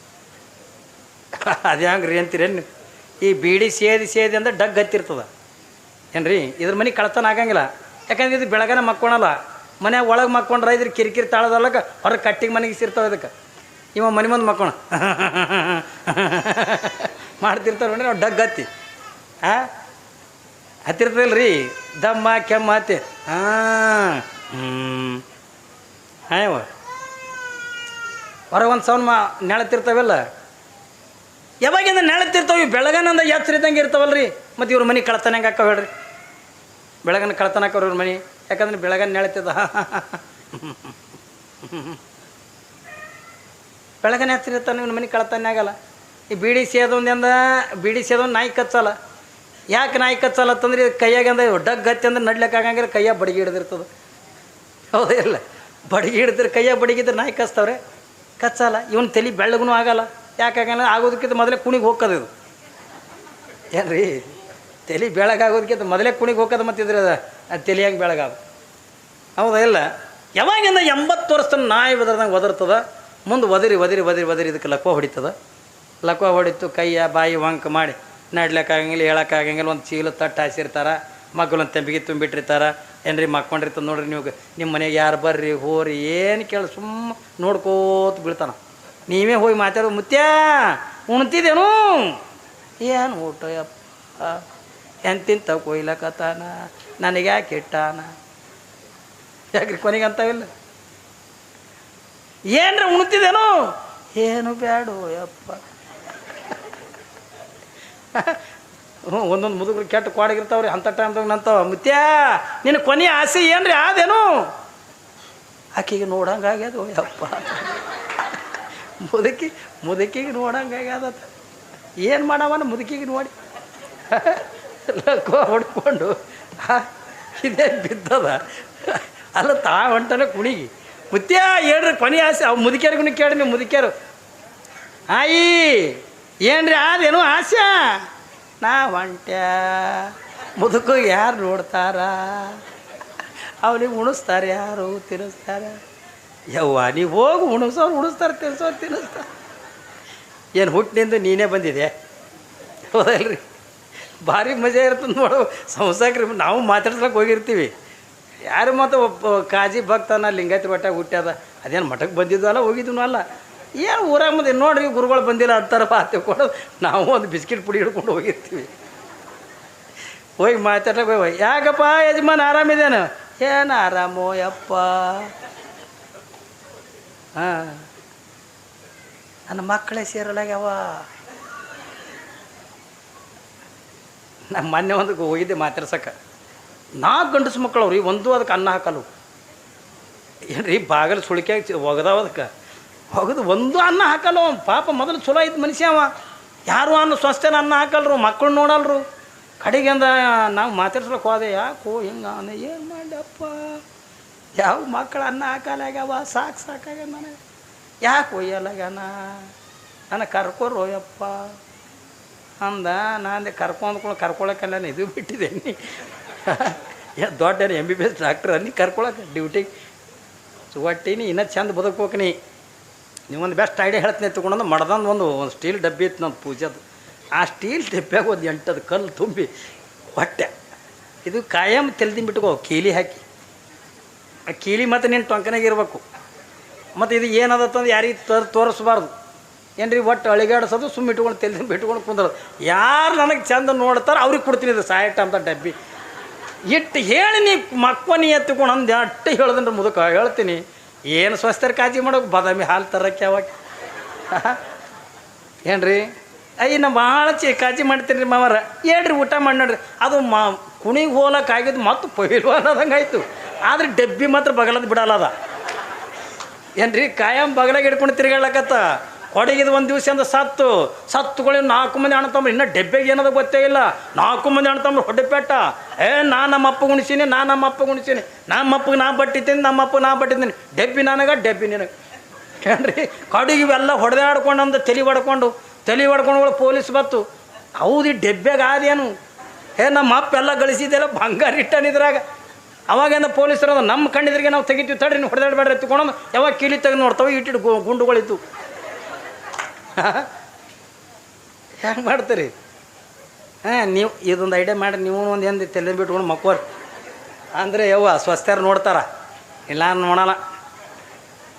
ಅದು ಹೆಂಗೆ ರೀ ಅಂತೀರೇನು ಈ ಬೀಡಿ ಸೇದಿ ಸೇದಿ ಅಂದ್ರೆ ಡಗ್ ಹತ್ತಿರ್ತದ. ಏನ್ರಿ? ಇದ್ರ ಮನೆ ಕಳತನ ಆಗಂಗಿಲ್ಲ. ಯಾಕಂದ್ರೆ ಇದು ಬೆಳಗನ ಮಕ್ಕೊಳಲ್ಲ. ಮನೆ ಒಳಗೆ ಮಕ್ಕೊಂಡ್ರೆ ಇದ್ರ ಕಿರಿಕಿರಿ ತಾಳದಲ್ಲಕ ಹೊರಗೆ ಕಟ್ಟಿಗೆ ಮನೆಗೆ ಸಿರ್ತಾವೆ ಇದಕ್ಕೆ. ಇವ ಮನೆ ಮುಂದೆ ಮಕ್ಕೋಣ ಮಾಡ್ತಿರ್ತಾವೆ ನಾವು ಡಗ್ ಹತ್ತಿ. ಹಾಂ ಹತ್ತಿರ್ತದಲ್ಲ ರೀ ದಮ್ಮ, ಕೆಮ್ಮ ಹತ್ತಿ ಹಾಂ ಹ್ಞೂ ಹೊರ ಒಂದು ಸೌನ್ ಮಾ, ನೆಳತಿರ್ತಾವೆಲ್ಲ. ಯಾವಾಗಿಂದ ನೆಳತಿರ್ತಾವೆ? ಬೆಳಗನಂದ ಎಚ್ಚರ ಇರ್ತಾವಲ್ಲ ಇರ್ತಾವಲ್ರಿ. ಮತ್ತು ಇವ್ರ ಮನೆ ಕಳ್ತನ ಹಾಕೋ ಹೇಳ್ರಿ? ಬೆಳಗನ ಕಳ್ತನ ಹಾಕೋರು ಇವ್ರ ಮನೆ. ಯಾಕಂದ್ರೆ ಬೆಳಗನ ನೆಳತಿದ ಬೆಳಗನ ಇರ್ತಾನೆ ಇವ್ನ ಮನೆ ಕಳ್ತನ ಆಗಲ್ಲ ಈ ಬೀಡಿ ಸೇದೊಂದಿಂದ ಬೀಡಿ ಸೇದೊಂದು ನಾಯಿ ಕಚ್ಚಲ್ಲ. ಯಾಕೆ ನಾಯಿ ಕಚ್ಚಲತ್ತಂದ್ರೆ ಕೈಯಾಗ ಅಂದ್ರೆ ಡಗ್ ಗತ್ತಿ ಅಂದ್ರೆ ನಡ್ಲಿಕ್ಕೆ ಆಗಂಗಿಲ್ಲ, ಕೈಯಾಗ ಬಡಿಗೆ ಹಿಡಿದಿರ್ತದೆ. ಹೌದಾ ಇಲ್ಲ. ಬಡಿಗೆ ಹಿಡಿದ್ರೆ ಕೈಯಾಗ ಬಡಿಗಿದ್ರೆ ನಾಯಿ ಕಚ್ತಾವ್ರೆ. ಕಚ್ಚಲ್ಲ ಇವನ್ ತಲೆ ಬೆಳ್ಳಗೂ ಆಗಲ್ಲ. ಯಾಕಾಗಲ್ಲ ಆಗೋದಕ್ಕಿಂತ ಮೊದಲೇ ಕುಣಿಗೆ ಹೋಗೋದು ಇದು. ಏನ್ರಿ? ತಲೆ ಬೆಳಗಾಗೋದಕ್ಕಿಂತ ಮೊದಲೇ ಕುಣಿಗೆ ಹೋಗೋದು ಮತ್ತಿದ್ರೆ ಅದು ತಲೆಯಾಗಿ ಬೆಳಗಾದ. ಹೌದಾ ಇಲ್ಲ? ಯಾವಾಗಿಂದ ಎಂಬತ್ತು ವರ್ಷದ ನಾಯಿ ಒದರ್ದಂಗೆ ಒದರ್ತದ? ಮುಂದೆ ಒದರಿ ಒದರಿ ಒದರಿ ಒದರಿ ಇದಕ್ಕೆ ಲಕ್ವ ಹೊಡಿತದ. ಲಕ್ವ ಹೊಡಿತು ಕೈಯ, ಬಾಯಿ, ವಂಕ ಮಾಡಿ. ನಡ್ಲಿಕ್ಕಾಗಂಗಿಲ್ಲ, ಹೇಳೋಕ್ಕಾಗಂಗಿಲ್ಲ, ಒಂದು ಚೀಲ ತಟ್ಟು ಹಾಸಿರ್ತಾರೆ ಮಗ್ಗಲೊಂದು ತೆಂಬಿಗೆ ತುಂಬಿಟ್ಟಿರ್ತಾರೆ. ಏನ್ರಿ ಮಕ್ಕೊಂಡಿರ್ತದೆ ನೋಡ್ರಿ ನೀವು ನಿಮ್ಮ ಮನೆಗೆ ಯಾರು ಬರ್ರಿ, ಹೋರಿ, ಏನು ಕೇಳಿ ಸುಮ್ಮ ನೋಡ್ಕೋತ ಬೀಳ್ತಾನ. ನೀವೇ ಹೋಗಿ ಮಾತಾಡೋ ಮುತ್ಯ ಉಣ್ತಿದ್ದೇನು ಏನು ಊಟ ಎಂತಿಂತ ಕೊಯ್ಲಕತ್ತಾನ, ನನಗೆ ಯಾಕೆ ಇಟ್ಟಾನ? ಯಾಕ್ರಿ ಕೊನೆಗೆ ಅಂತಾವಿಲ್ಲ ಏನ್ರಿ ಉಣ್ತಿದ್ದೇನು ಏನು ಬ್ಯಾಡೋ ಯಪ್ಪ. ಹ್ಞೂ ಒಂದೊಂದು ಮುದುಗರು ಕೆಟ್ಟ ಕ್ವಾಡಗಿರ್ತಾವ್ರಿ, ಅಂಥ ಟೈಮ್ದಾಗ ನಂತಾವ. ಮುತ್ಯ ನಿನ್ನ ಕೊನೆ ಆಸೆ ಏನ್ರಿ? ಆದೇನು? ಆಕೆಗೆ ನೋಡಂಗಾಗ್ಯದು ಯಪ್ಪ. ಮುದುಕಿ, ಮುದುಕಿಗೆ ನೋಡಂಗಾಗ್ಯದ ಏನು ಮಾಡವನ ಮುದುಕಿಗೆ ನೋಡಿ? ಲಕ್ಕೋ ಹೊಡ್ಕೊಂಡು ಇದೇ ಬಿದ್ದದ. ಅಲ್ಲ, ತಾ ಹೊಂಟನ ಕುಣಿಗಿ. ಮುತ್ಯ, ಹೇಳ್ರಿ, ಕೊನೆ ಆಸೆ. ಅವು ಮುದುಕ್ಯಾರಿಗೂ ಕೇಳಿ ನೀವು ಮುದುಕ್ಯಾರು. ಆಯಿ! ಏನ್ರಿ, ಅದೇನು ಆಸೆ ನಾ ಹೊಂಟ್ಯ. ಮುದುಕು ಯಾರು ನೋಡ್ತಾರ? ಅವನಿಗೆ ಉಣಿಸ್ತಾರೆ ಯಾರು ತಿನ್ನಿಸ್ತಾರೆ ಯವ್ವ, ನೀವು ಹೋಗಿ ಉಣಿಸೋರು ಉಣಿಸ್ತಾರೆ ತಿನ್ಸೋ ತಿನ್ನಿಸ್ತಾರೆ ಏನು ಹುಟ್ಟಿನಿಂದ ನೀನೇ ಬಂದಿದೆ ಹೌದಲ್ರಿ. ಭಾರಿ ಮಜಾ ಇರ್ತದೆ ನೋಡು. ಸಂಸಾಕ್ರಿ, ನಾವು ಮಾತಾಡ್ಸ್ಲಕ್ಕೆ ಹೋಗಿರ್ತೀವಿ. ಯಾರು ಮತ್ತು ಕಾಜಿ ಭಕ್ತನ ಲಿಂಗಾಯತ್ರ ಬಟ್ಟೆ ಹುಟ್ಟ್ಯದ ಅದೇನು ಮಠಕ್ಕೆ ಬಂದಿದ್ವಲ್ಲ ಹೋಗಿದ್ದು ಅಲ್ಲ ಏನು ಊರಾಗ ಮುಂದೆ ನೋಡ್ರಿ ಗುರುಗಳು ಬಂದಿಲ್ಲ ಅಂತಾರ ಪಾತಿ ಕೊಡು. ನಾವು ಒಂದು ಬಿಸ್ಕಿಟ್ ಪುಡಿ ಹಿಡ್ಕೊಂಡು ಹೋಗಿರ್ತೀವಿ. ಹೋಗಿ ಮಾತಾಡಕ್ಕೆ ಹೋಗಿ ಯಾಕಪ್ಪ ಯಜಮಾನ್ ಆರಾಮಿದೇನು ಏನು ಆರಾಮೋ ಯಪ್ಪ. ಹಾಂ. ನನ್ನ ಮಕ್ಕಳೇ ಸೇರಲಾಗ್ಯಾವ. ನಮ್ಮ ಮೊನ್ನೆ ಒಂದು ಹೋಗಿದ್ದೆ ಮಾತಾಡ್ಸಕ್ಕೆ ನಾಲ್ಕು ಗಂಡಸು ಮಕ್ಕಳು ಅವ್ರಿ ಒಂದು ಅದಕ್ಕೆ ಅನ್ನ ಹಾಕಲು ರೀ ಬಾಗಿಲು ಸುಳಿಕೆ ಒಗದಾವ ಅದಕ್ಕೆ? ಒಗದು ಒಂದು ಅನ್ನ ಹಾಕಲ್ಲ ಅವ್ನು. ಪಾಪ ಮೊದಲು ಚಲೋ ಇದ್ದ ಮನುಷ್ಯ ಅವ ಯಾರು ಅನ್ನ ಸ್ವಸ್ಥನ ಅನ್ನ ಹಾಕಲ್ರು? ಮಕ್ಕಳು ನೋಡಲ್ರು. ಕಡೆಗೆ ಅಂದ ನಾವು ಮಾತಾಡ್ಸ್ಲಕ್ಕೆ ಹೋದೆ, ಯಾಕೋ ಹಿಂಗೆ ಅನ್ನ ಏನು ಮಾಡಪ್ಪ ಯಾವ ಮಕ್ಕಳು ಅನ್ನ ಹಾಕಲಾಗ್ಯಾವ? ಸಾಕು ಸಾಕಾಗ ನನಗೆ. ಯಾಕೆ ಒಯ್ಯಲಾಗ್ಯಾನ? ನನಗೆ ಕರ್ಕೋರು ಯಪ್ಪ ಅಂದ, ನಾನು ಕರ್ಕೊಂಡ್ಕೊಂಡು ಕರ್ಕೊಳಕ್ಕೆಲ್ಲ ಇದು ನೀ. ಯಾ ದೊಡ್ಡ M B B S doctor ನೀ ಕರ್ಕೊಳಕ್ಕೆ ಡ್ಯೂಟಿಗೆ ಸುವಟ್ಟಿನಿ ಇನ್ನೂ ಚಂದ ಬದುಕೋಕೆ ನೀ. ನೀವೊಂದು ಬೆಸ್ಟ್ ಐಡಿಯಾ ಹೇಳ್ತೀನಿ ತೊಗೊಂಡು ಮಡ್ದಂದು ಒಂದು ಒಂದು ಸ್ಟೀಲ್ ಡಬ್ಬಿ ಇತ್ತು ನಮ್ಮ ಪೂಜೆದು ಆ ಸ್ಟೀಲ್ ಡಬ್ಬ್ಯಾಗ ಒಂದು ಎಂಟದ ಕಲ್ಲು ತುಂಬಿ ಹೊಟ್ಟೆ. ಇದು ಕಾಯಂ ಬಿಟ್ಕೋ, ಕೀಲಿ ಹಾಕಿ. ಆ ಕೀಲಿ ಮತ್ತು ನಿನ್ನ ಟೊಂಕನಾಗ ಇರಬೇಕು. ಮತ್ತು ಇದು ಏನದತ್ತಂದು ಯಾರಿಗೆ ತೋರ್ ತೋರಿಸ್ಬಾರ್ದು. ಏನ್ರಿ ಒಟ್ಟು ಅಳಿಗಾಡಿಸೋದು ಸುಮ್ಮ ಇಟ್ಕೊಂಡು ತೆಲ್ದಿನ ಬಿಟ್ಕೊಂಡು ಕುಂದ್ರದು. ಯಾರು ನನಗೆ ಚಂದ ನೋಡ್ತಾರೆ ಅವ್ರಿಗೆ ಕೊಡ್ತೀನಿ ಇದು ಸಾಯಟ ಅಂತ ಡಬ್ಬಿ. ಇಟ್ಟು ಹೇಳಿ ನೀ ಮಕ್ಕನಿ ಎತ್ಕೊಂಡು ಅಂದು ಅಟ್ಟು ಹೇಳ್ದನ್ರಿ ಮುದುಕ. ಹೇಳ್ತೀನಿ. ಏನು ಸ್ವಸ್ಥರ ಕಾಜಿ ಮಾಡೋಕೆ ಬಾದಾಮಿ ಹಾಲು ತರಕ್ಕೆ ಯಾವಾಗ? ರೀ ಅಯ್ಯ ನಾ ಭಾಳ ಚಿ ಕಾಜಿ ಮಾಡ್ತೀನಿ ರೀ ಮಾವರ. ಹೇಳ್ರಿ ಊಟ ಮಾಡಿ ನೋಡ್ರಿ. ಅದು ಮಾ ಕುಣಿಗೆ ಹೋಲಕ್ಕೆ ಆಗಿದ್ದು ಮತ್ತು ಪೈಲು ಅನ್ನೋದಂಗೆ ಆಯಿತು. ಆದ್ರೆ ಡಬ್ಬಿ ಮಾತ್ರ ಬಗಲದ ಬಿಡಲ್ಲ ಅದ. ಏನ್ರಿ ಕಾಯಂ ಬಗಲಾಗ ಹಿಡ್ಕೊಂಡು ತಿರ್ಗಾಡ್ಲಕತ್ತ? ಕೊಡಗಿದ ಒಂದು ದಿವಸ ಅಂದ ಸತ್ತು. ಸತ್ತುಗಳು ನಾಲ್ಕು ಮಂದಿ ಅಣ್ಣ ತಮ್ಮ ಇನ್ನೂ ಡೆಬ್ಬೆಗೆ ಏನದ ಗೊತ್ತೇ ಇಲ್ಲ. ನಾಲ್ಕು ಮಂದಿ ಅಣ್ಣ ತಮ್ಮ ಹೊಡೆಪೆಟ್ಟ. ಏ, ನಾ ನಮ್ಮ ಅಪ್ಪ ಗುಣಿಸೀನಿ, ನಾ ನಮ್ಮ ಅಪ್ಪ ಗುಣಿಸೀನಿ. ನಮ್ಮ ಅಪ್ಪಗೆ ನಾ ಬಟ್ಟಿದ್ದೀನಿ ನಮ್ಮ ಅಪ್ಪ ನಾ ಬಟ್ಟಿದ್ದೀನಿ ಡೆಬ್ಬಿ ನನಗೆ, ಡೆಬ್ಬಿ ನಿನಗೆ. ಏನ್ರಿ? ಕಡಿಗೆ ಇವೆಲ್ಲ ಹೊಡೆದಾಡ್ಕೊಂಡು ಅಂದ ತಲೆ ಹೊಡ್ಕೊಂಡು ತಲೆ ಹೊಡ್ಕೊಂಡು ಪೊಲೀಸ್ ಬತ್ತು. ಹೌದು, ಈ ಡೆಬ್ಬೆಗೆ ಆದೇನು? ಏ ನಮ್ಮ ಅಪ್ಪ ಎಲ್ಲ ಗಳಿಸಿದ್ದೆಲ್ಲ ಬಂಗಾರ ಇಟ್ಟನಿದ್ರಾಗ ಅವಾಗೇನ ಪೊಲೀಸರು ನಮ್ಮ ಕಣ್ಣಿದ್ರಿಗೆ ನಾವು ತೆಗಿತೀವಿ, ತಡ್ರಿ ಹೊಡೆದಾಡ್ಬೇಡ್ರಿ ಎತ್ಕೊಂಡು ಯಾವಾಗ ಕೀಲಿ ತೆಗೆದು ನೋಡ್ತಾವೆ ಇಟ್ಟಿಟ್ಟು ಗುಂಡುಗಳಿತ್ತು ಹೆಂಗೆ ಮಾಡ್ತೀರಿ? ಹಾಂ, ನೀವು ಇದೊಂದು ಐಡಿಯಾ ಮಾಡಿ ನೀವು ಒಂದು ಏನು ತಲೆ ಬಿಟ್ಕೊಂಡು ಮಕ್ಕೋರಿ. ಅಂದರೆ ಯವ್ವ ಸ್ವಸ್ಥರು ನೋಡ್ತಾರ. ಇಲ್ಲ ನೋಡಲ್ಲ.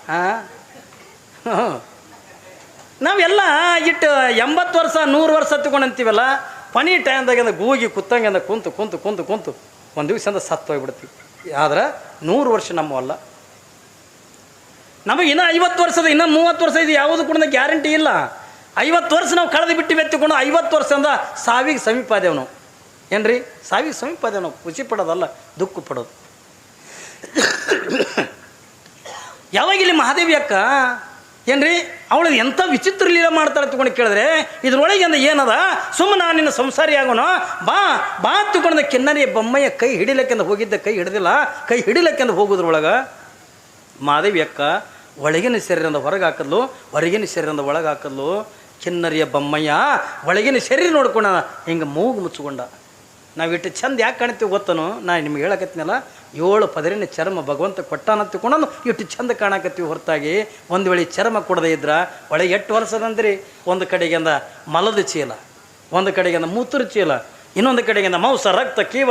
ಹಾಂ? ನಾವೆಲ್ಲ ಇಟ್ಟು ಎಂಬತ್ತು ವರ್ಷ, ನೂರು ವರ್ಷ ಅಂತೀವಲ್ಲ ಪನಿ ಟೈಮ್ದಾಗಿಂದ ಗೂಗಿ ಕುತ್ತಂಗೆ ಕುಂತು ಕುಂತು ಕುಂತು ಕುಂತು, ಒಂದು ದಿವ್ಸ ಸತ್ತು ಹೋಗ್ಬಿಡ್ತೀವಿ ಆದ್ರೆ ನೂರು ವರ್ಷ ನಮ್ಮವಲ್ಲ. ನಮಗೆ ಇನ್ನೂ ಐವತ್ತು ವರ್ಷದ, ಇನ್ನೂ ಮೂವತ್ತು ವರ್ಷ ಇದು ಯಾವುದು ಕೂಡ ಗ್ಯಾರಂಟಿ ಇಲ್ಲ. ಐವತ್ತು ವರ್ಷ ನಾವು ಕಳೆದು ಬಿಟ್ಟು ಎತ್ತಿಕೊಂಡು ಐವತ್ತು ವರ್ಷದಿಂದ ಸಾವಿಗೆ ಸಮೀಪ ಅದೇವು ಏನ್ರಿ? ಸಾವಿಗೆ ಸಮೀಪ ಅದೇವು ನಾವು ಖುಷಿ ಪಡೋದಲ್ಲ, ದುಃಖ ಪಡೋದು. ಯಾವಾಗ ಇಲ್ಲಿ ಮಹಾದೇವಿ ಅಕ್ಕ? ಏನ್ರಿ? ಅವಳು ಎಂಥ ವಿಚಿತ್ರ ಲೀಲ ಮಾಡ್ತಾರೆ ತಗೊಂಡು ಕೇಳಿದ್ರೆ, ಇದ್ರೊಳಗೆ ಅಂದ ಏನದ? ಸುಮ್ಮನೆ ನಾನು ನಿನ್ನ ಸಂಸಾರಿ ಆಗೋಣ. ಬಾ ಬಾ ತಗೊಂಡ ಕಿನ್ನರಿ ಬೊಮ್ಮಯ್ಯ ಕೈ ಹಿಡಿಲಕ್ಕೆಂದು ಹೋಗಿದ್ದ, ಕೈ ಹಿಡಿದಿಲ್ಲ, ಕೈ ಹಿಡಿಲಕ್ಕೆಂದು ಹೋಗೋದ್ರೊಳಗೆ. ಮಾದೇವಿ ಅಕ್ಕ ಒಳಗಿನ ಶರೀರದ ಹೊರಗೆ ಹಾಕದ್ಲು ಹೊರಗಿನ ಶರೀರದ ಒಳಗೆ ಹಾಕದ್ಲು ಚಿನ್ನರಿಯ ಬೊಮ್ಮಯ್ಯ, ಒಳಗಿನ ಶರೀರ ನೋಡ್ಕೊಂಡ ಹಿಂಗೆ ಮೂಗು ಮುಚ್ಚಿಕೊಂಡ. ನಾವು ಇಟ್ಟು ಚಂದ ಯಾಕೆ ಕಾಣ್ತೀವಿ ಗೊತ್ತನು? ನಾ ನಿಮ್ಗೆ ಹೇಳಕತ್ತಿನಲ್ಲ, ಏಳು ಪದರಿನ ಚರ್ಮ ಭಗವಂತ ಕೊಟ್ಟಾನ ತಿಳ್ಕೊಂಡು ಇಟ್ಟು ಚಂದ ಕಾಣಕತ್ತೀವಿ ಹೊರತಾಗಿ. ಒಂದು ವೇಳೆ ಚರ್ಮ ಕೊಡದೇ ಇದ್ರ, ಒಳಗೆ ಎಷ್ಟು ವರ್ಷದಂದ್ರಿ ಒಂದು ಕಡೆಗಿಂದ ಮಲದ ಚೀಲ, ಒಂದು ಕಡೆಗಿಂದ ಮೂತ್ರ ಚೀಲ ಇನ್ನೊಂದು ಕಡೆಗಿಂದ ಮೌಸ ರಕ್ತ ಕೀವ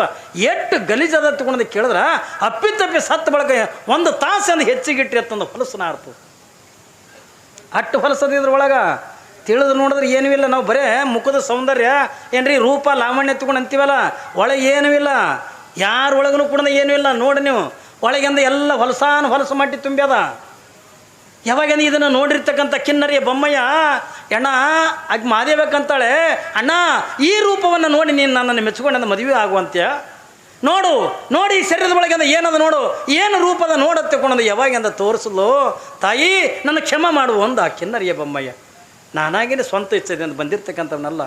ಎಷ್ಟು ಗಲೀಜದ ತಗೊಂಡು ಕೇಳಿದ್ರೆ ಅಪ್ಪಿತಪ್ಪಿ ಸತ್ತ ಬಳಕ ಒಂದು ತಾಸಂದು ಹೆಚ್ಚಿಗಿಟ್ಟು ಎತ್ತಂದು ಹೊಲಸನ ಆಡ್ತು ಅಟ್ಟು ಹೊಲಸದಿದ್ರ ಇದ್ರೊಳಗೆ ತಿಳಿದು ನೋಡಿದ್ರೆ ಏನೂ ಇಲ್ಲ. ನಾವು ಬರೇ ಮುಖದ ಸೌಂದರ್ಯ, ಏನ್ರಿ ರೂಪ ಲಾವಣ್ಯ ತಗೊಂಡು ಅಂತೀವಲ್ಲ, ಒಳಗೆ ಏನೂ ಇಲ್ಲ. ಯಾರ ಒಳಗೂ ಕೂಡ ಏನೂ ಇಲ್ಲ. ನೋಡಿ ನೀವು, ಒಳಗಿಂದ ಎಲ್ಲ ಹೊಲಸಾನು ಹೊಲಸು ಮಟ್ಟಿ ತುಂಬ್ಯದ. ಯಾವಾಗ ಇದನ್ನು ನೋಡಿರ್ತಕ್ಕಂಥ ಕಿನ್ನರಿಯ ಬೊಮ್ಮಯ್ಯ, ಅಣ್ಣ, ಆಗ ಮಾದೇಬೇಕಂತಾಳೆ ಅಣ್ಣ, ಈ ರೂಪವನ್ನು ನೋಡಿ ನೀನು ನನ್ನನ್ನು ಮೆಚ್ಚಿಕೊಂಡು ಮದುವೆ ಆಗುವಂತೆ ನೋಡು, ನೋಡಿ ಶರೀರದ ಅಂದ ಏನದ ನೋಡು? ಏನು ರೂಪದ ನೋಡತ್ತೆ ಕೊಂಡದು ಯಾವಾಗಿಂದ ತೋರಿಸಲು? ತಾಯಿ, ನನ್ನ ಕ್ಷಮ ಮಾಡು ಅಂದ ಆ ಕಿನ್ನರಿಯ ಬೊಮ್ಮಯ್ಯ. ನಾನಾಗಿನೇ ಸ್ವಂತ ಇಚ್ಛೆದಿಂದ ಬಂದಿರ್ತಕ್ಕಂಥವನಲ್ಲ.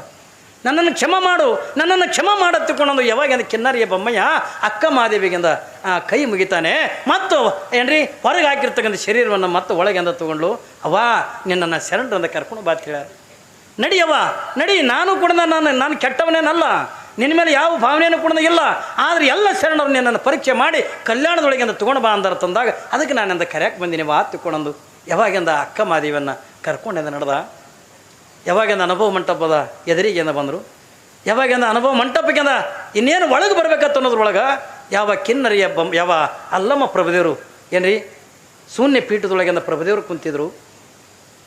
ನನ್ನನ್ನು ಕ್ಷಮ ಮಾಡು ನನ್ನನ್ನು ಕ್ಷಮ ಮಾಡತ್ತಿಕೊಂಡು ಯಾವಾಗ ಕಿನ್ನರಿಯ ಬೊಮ್ಮಯ್ಯ ಅಕ್ಕ ಮಾದೇವಿಗಿಂದ ಆ, ಕೈ ಮುಗಿತಾನೆ. ಮತ್ತು ಏನ್ರಿ? ಹೊರಗೆ ಹಾಕಿರ್ತಕ್ಕಂಥ ಶರೀರವನ್ನು ಮತ್ತೆ ಒಳಗೆಂದ ತಗೊಂಡು ಅವ್ವ ನಿನ್ನನ್ನು ಅಂತ ಕರ್ಕೊಂಡು ಬಾತ್ ಹೇಳ್ಯಾರ. ನಡಿಯವ್ವ ನಡಿ ನಾನು ಕೂಡ ನಾನು ನಾನು ಕೆಟ್ಟವನೇನಲ್ಲ. ನಿನ್ನ ಮೇಲೆ ಯಾವ ಭಾವನೆಯನ್ನು ಕೂಡ ಇಲ್ಲ. ಆದರೆ ಎಲ್ಲ ಶರಣರು ನಿನ್ನನ್ನು ಪರೀಕ್ಷೆ ಮಾಡಿ ಕಲ್ಯಾಣದೊಳಗೆ ಅಂತ ತೊಗೊಂಡು ಬಾ ಅಂದಾರ ತಂದಾಗ ಅದಕ್ಕೆ ನಾನಿಂದ ಕರೆಯಕ್ಕೆ ಬಂದೀನಿ ವಾ ತಿಳ್ಕೊಂಡು ಯಾವಾಗಿಂದ ಅಕ್ಕ ಮಾದೇವಿಯನ್ನು ಕರ್ಕೊಂಡಿಂದ ನಡೆದ? ಯಾವಾಗಿಂದ ಅನುಭವ ಮಂಟಪದ ಎದುರಿಗೆಂದ ಬಂದರು, ಯಾವಾಗಿಂದ ಅನುಭವ ಮಂಟಪಕ್ಕೆಂದ ಇನ್ನೇನು ಒಳಗೆ ಬರಬೇಕತ್ತ ಅನ್ನೋದ್ರೊಳಗೆ ಯಾವ ಕಿನ್ನರಿಯ ಬಂ, ಯಾವ ಅಲ್ಲಮ್ಮ ಪ್ರಭುದೇವರು, ಏನ್ರಿ, ಶೂನ್ಯ ಪೀಠದೊಳಗಿಂದ ಪ್ರಭುದೇವರು ಕುಂತಿದ್ರು.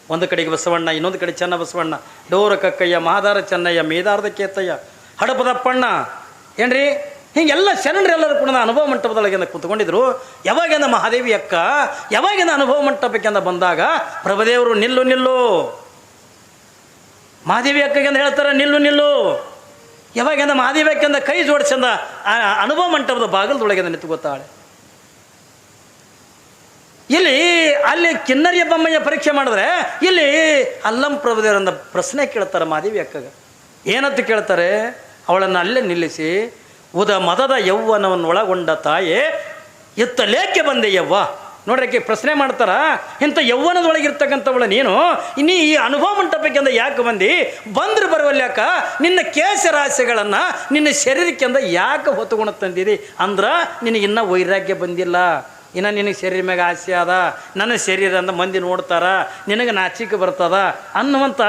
ಒಂದು ಕಡೆಗೆ ಬಸವಣ್ಣ, ಇನ್ನೊಂದು ಕಡೆ ಚೆನ್ನ ಬಸವಣ್ಣ, ಡೋರ ಕಕ್ಕಯ್ಯ, ಮಹಾದಾರ ಚೆನ್ನಯ್ಯ, ಮೇದಾರದ ಕೇತಯ್ಯ ಹಡಪದಪ್ಪಣ್ಣ ಏನ್ರಿ, ಹಿಂಗೆಲ್ಲ ಶರಣರೆಲ್ಲರೂ ಕೂಡ ಅನುಭವ ಮಂಟಪದೊಳಗಿಂದ ಕುತ್ಕೊಂಡಿದ್ರು. ಯಾವಾಗಿಂದ ಮಹಾದೇವಿ ಅಕ್ಕ ಯಾವಾಗಿಂದ ಅನುಭವ ಮಂಟಪಕ್ಕಿಂದ ಬಂದಾಗ ಪ್ರಭುದೇವರು ನಿಲ್ಲು ನಿಲ್ಲು. ಮಹಾದೇವಿ ಅಕ್ಕಗೆ ಹೇಳ್ತಾರೆ, ನಿಲ್ಲು ನಿಲ್ಲು. ಯಾವಾಗಿಂದ ಮಾದೇವಿ ಅಕ್ಕಂದ ಕೈ ಜೋಡಿಸಂದ ಆ ಅನುಭವ ಮಂಟಪದ ಬಾಗಿಲದೊಳಗೆ ನಿಂತು ಗೊತ್ತಾಳೆ. ಇಲ್ಲಿ ಅಲ್ಲಿ ಕಿನ್ನರಿಯ ಬೊಮ್ಮಯ್ಯ ಪರೀಕ್ಷೆ ಮಾಡಿದ್ರೆ ಇಲ್ಲಿ ಅಲ್ಲಂ ಪ್ರಭುದೇವರಂದ ಪ್ರಶ್ನೆ ಕೇಳ್ತಾರೆ ಮಾದೇವಿ ಅಕ್ಕಗ. ಏನಂತ ಕೇಳ್ತಾರೆ, ಅವಳನ್ನು ಅಲ್ಲೇ ನಿಲ್ಲಿಸಿ, ಉದ ಮದದ ಯೌವನವನ್ನು ಒಳಗೊಂಡ ತಾಯೇ, ಇತ್ತ ಲೇಖೆ ಬಂದೆ ಯವ್ವ ನೋಡ್ರಿ ಪ್ರಶ್ನೆ ಮಾಡ್ತಾರ, ಇಂಥ ಯೌವನದೊಳಗಿರ್ತಕ್ಕಂಥವಳು ನೀನು? ಇನ್ನೀ ಈ ಅನುಭವ ಮಂಟಪಕ್ಕೆಂದ ಯಾಕೆ ಬಂದು? ಬಂದ್ರೆ ಬರುವಲ್ಯಾಕ? ನಿನ್ನ ಕೇಶ ರಾಶಿಗಳನ್ನು ನಿನ್ನ ಶರೀರಕ್ಕೆಂದ ಯಾಕೆ ಹೊತ್ತುಕೊಂಡು ತಂದಿರಿ ಅಂದ್ರೆ ನಿನಗಿನ್ನೂ ವೈರಾಗ್ಯ ಬಂದಿಲ್ಲ. ಇನ್ನು ನಿನಗೆ ಶರೀರ ಮ್ಯಾಗ ಆಸೆ ಅದ, ನನ್ನ ಶರೀರ ಅಂದ ಮಂದಿ ನೋಡ್ತಾರ, ನಿನಗೆ ನಾಚಿಕೆ ಬರ್ತದ ಅನ್ನುವಂಥ